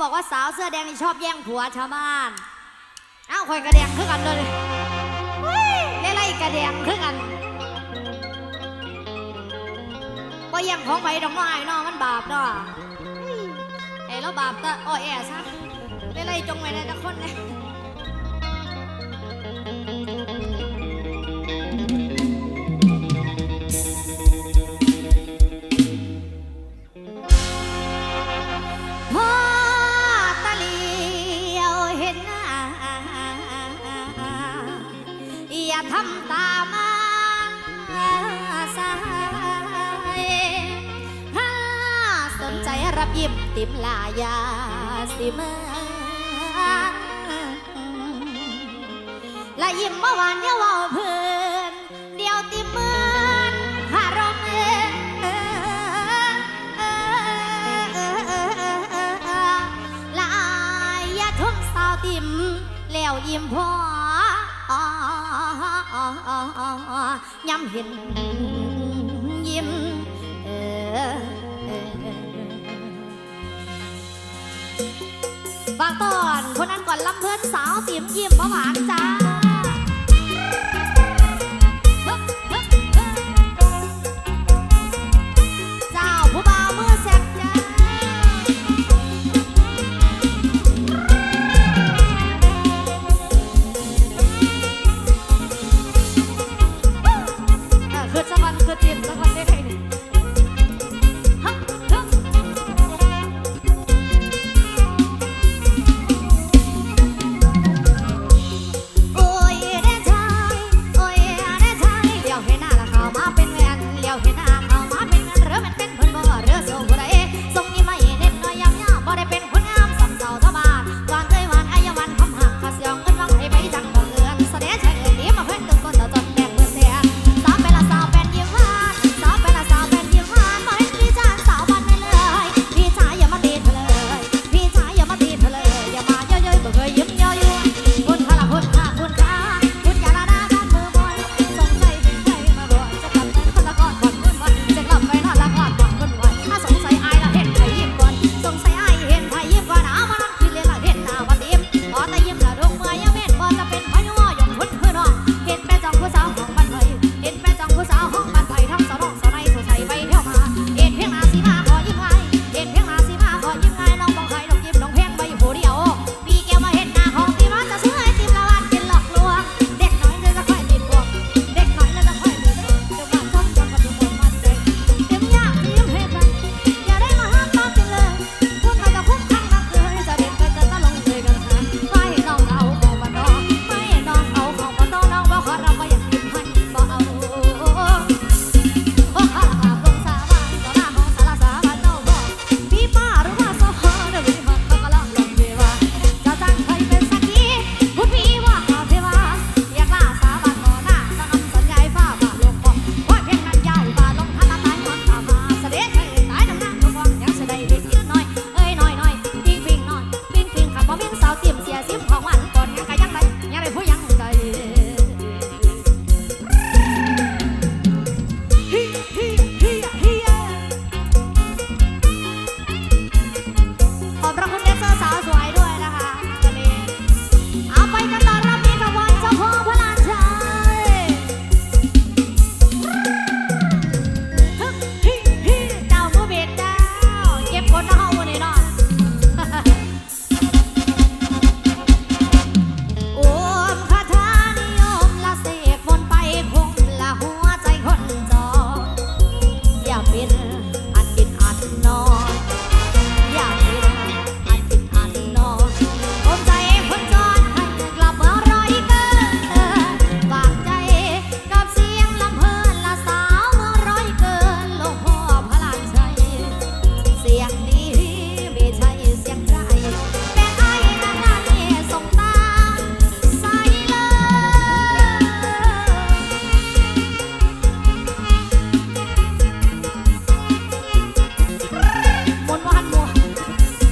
บอกว่าสาวเสื้อแดงนี่ชอบแย่งผัวชาวบ้าน เอ้าคอยกระแดงคือกันเลยเล่นไรกระแดงคือกันก็แย่งของไปดอกน้อยนอมันบาปเนาะเฮ้ยไอ้แล้วบาปตะอ้อแอซะเล่นไรจงไว้ในตะคนเลย ติมลายาสิเมื่อละยิ้มเมื่อวานเดียวเว่าเพื่อนเดียวติมเมือนหารมเลายาทุ่งสาวติมแล้วยิ้มพอยำเห็นยิ้ม ก่อนลำเพื่อนสาวติมยิ้มหวานจ้า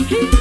here.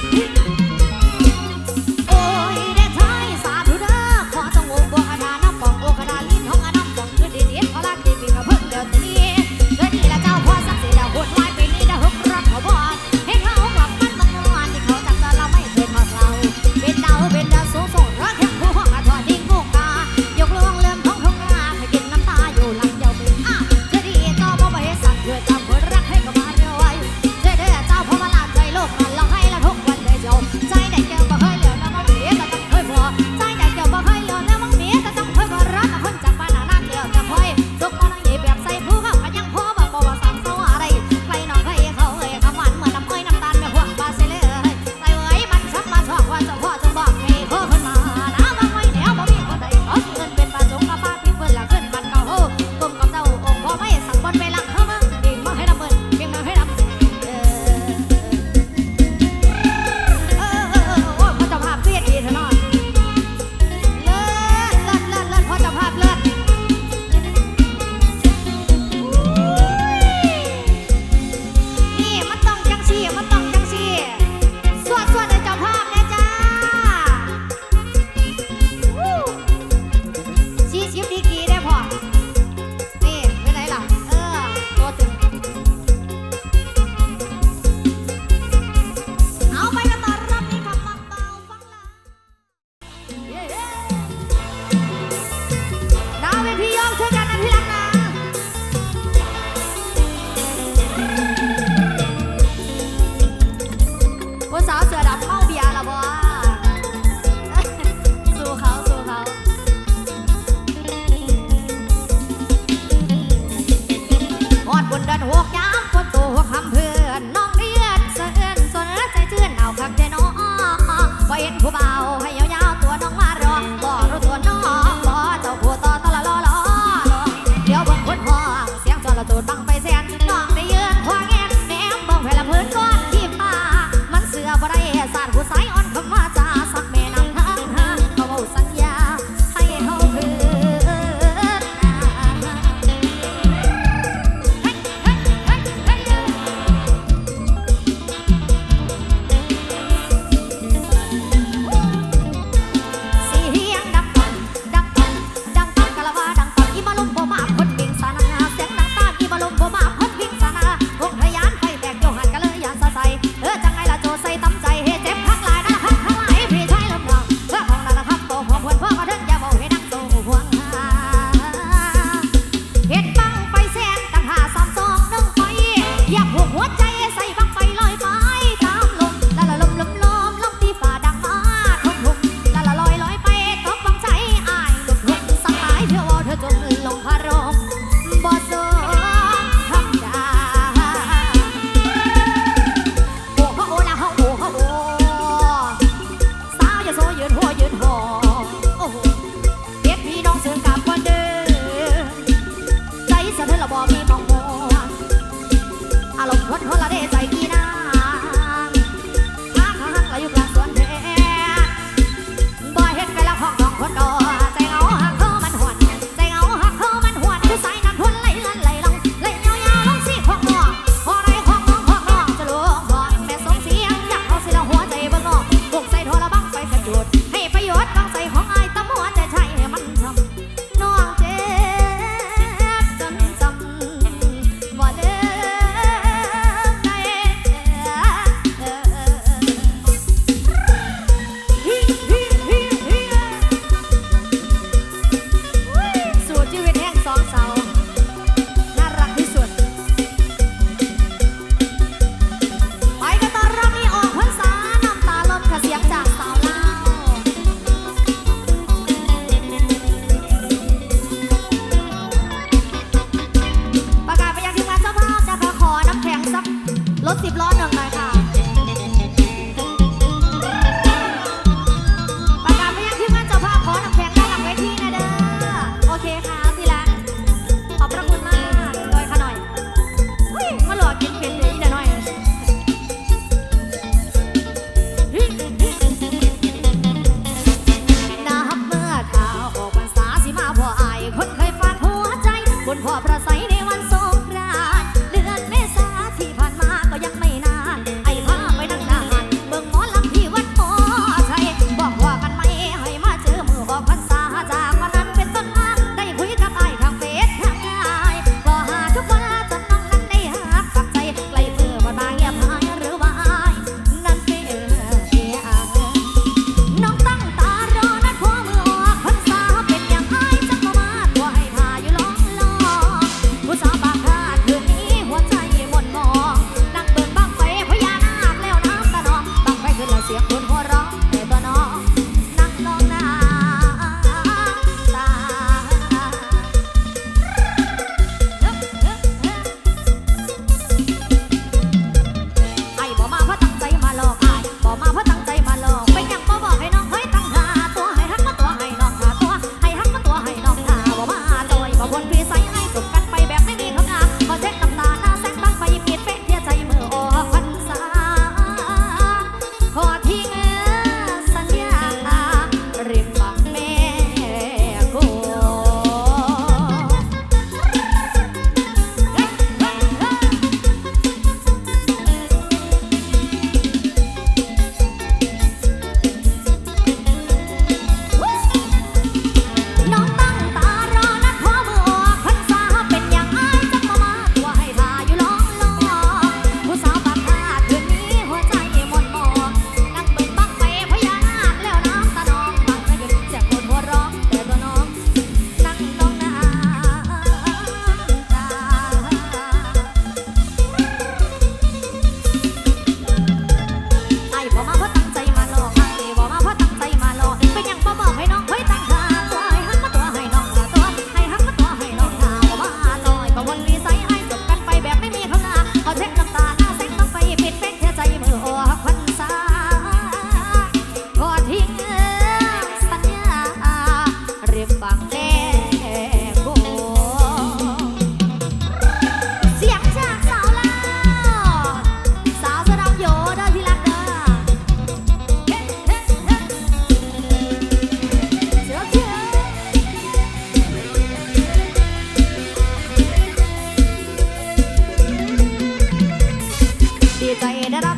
Dear Diana.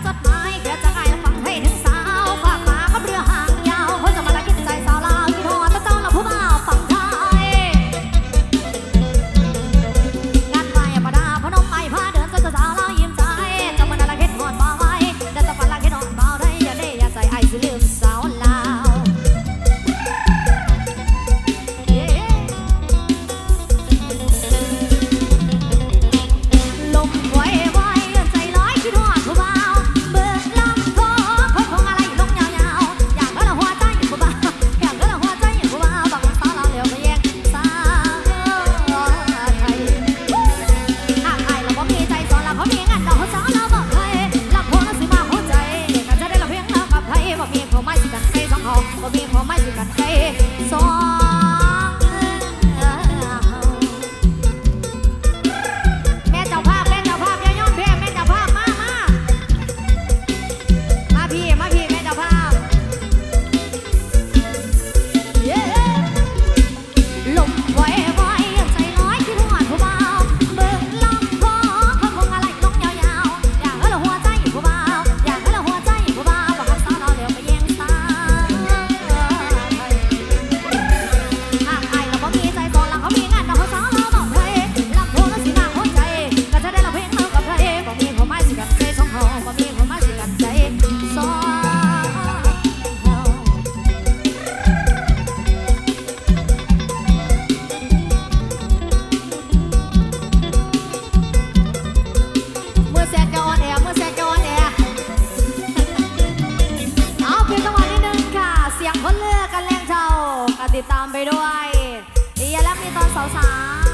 วยอย่ารักมีตอนสาวๆ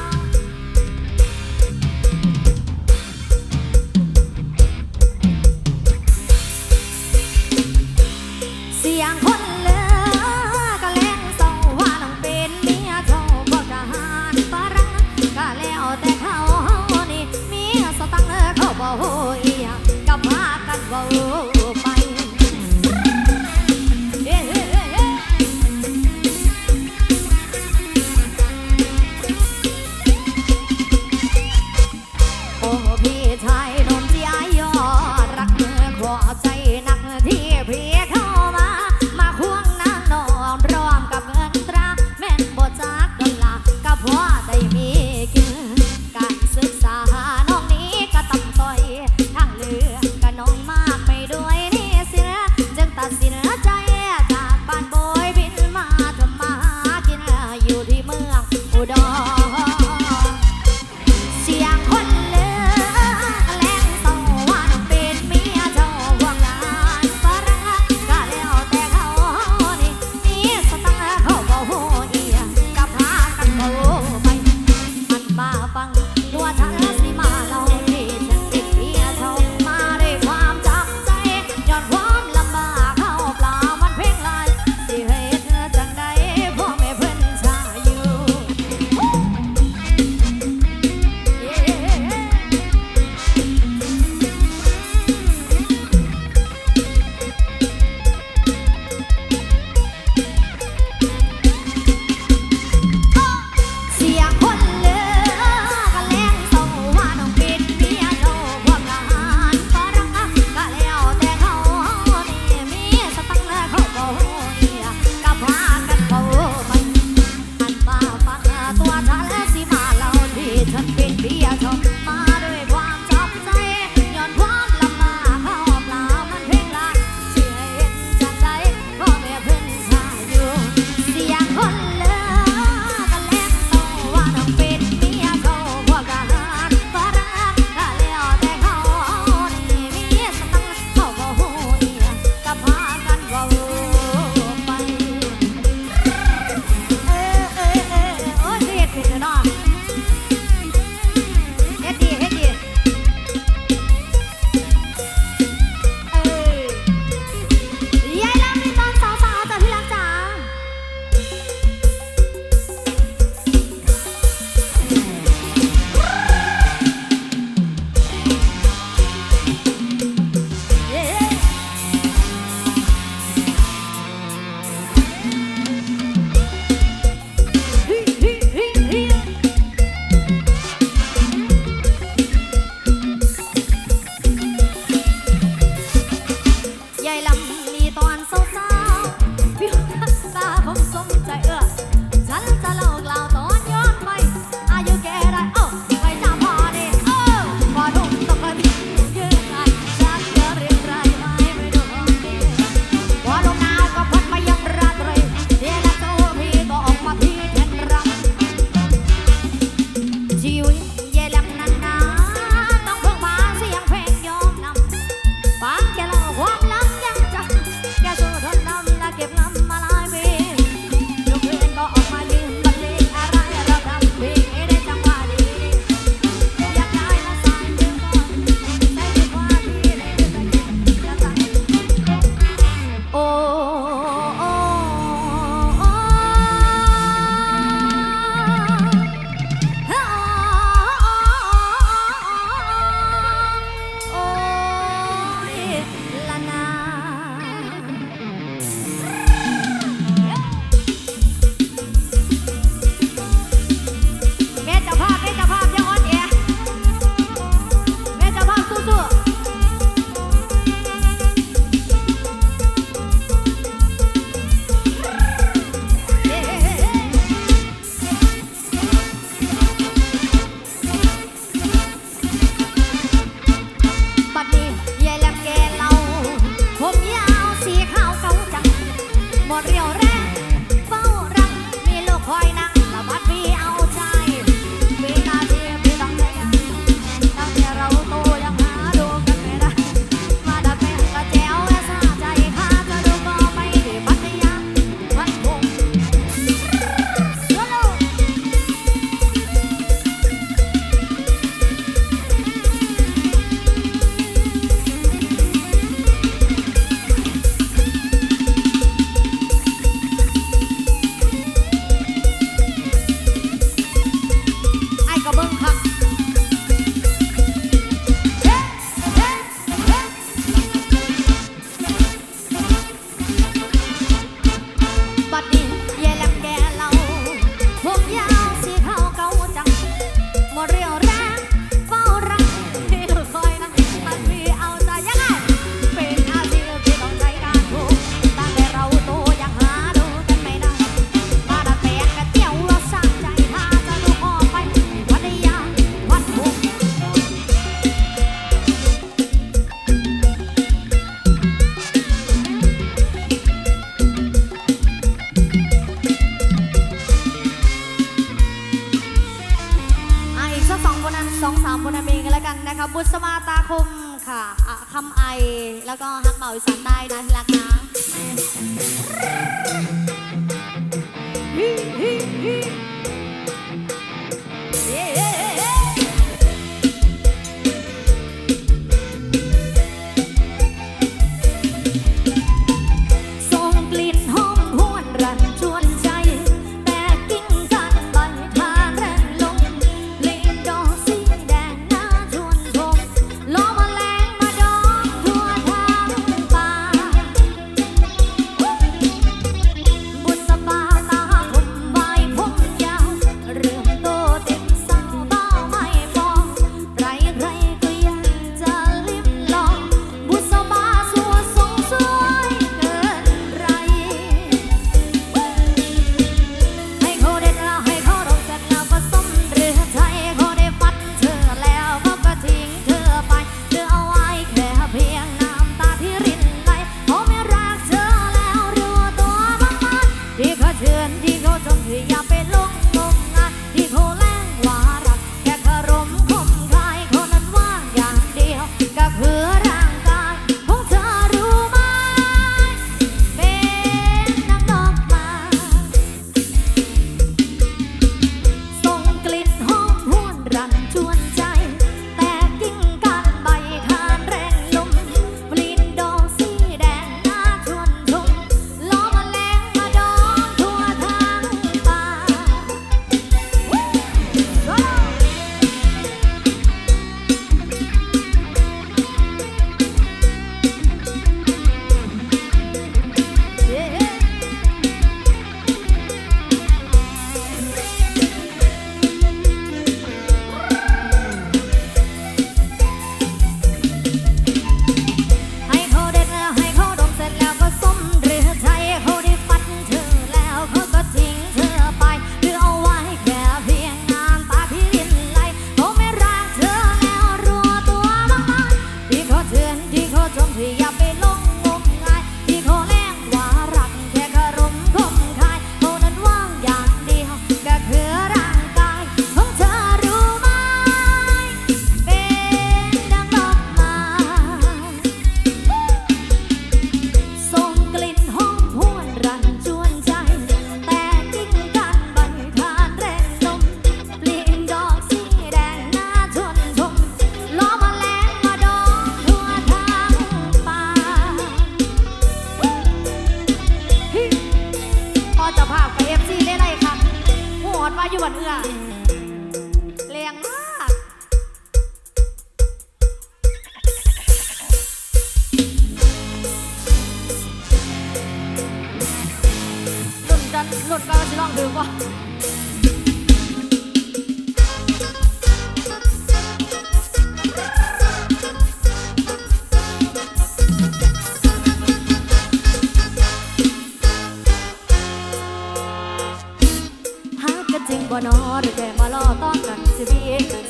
บ่นอนแกมาล่อต้อนกันสิบี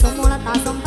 สมมูลตาสม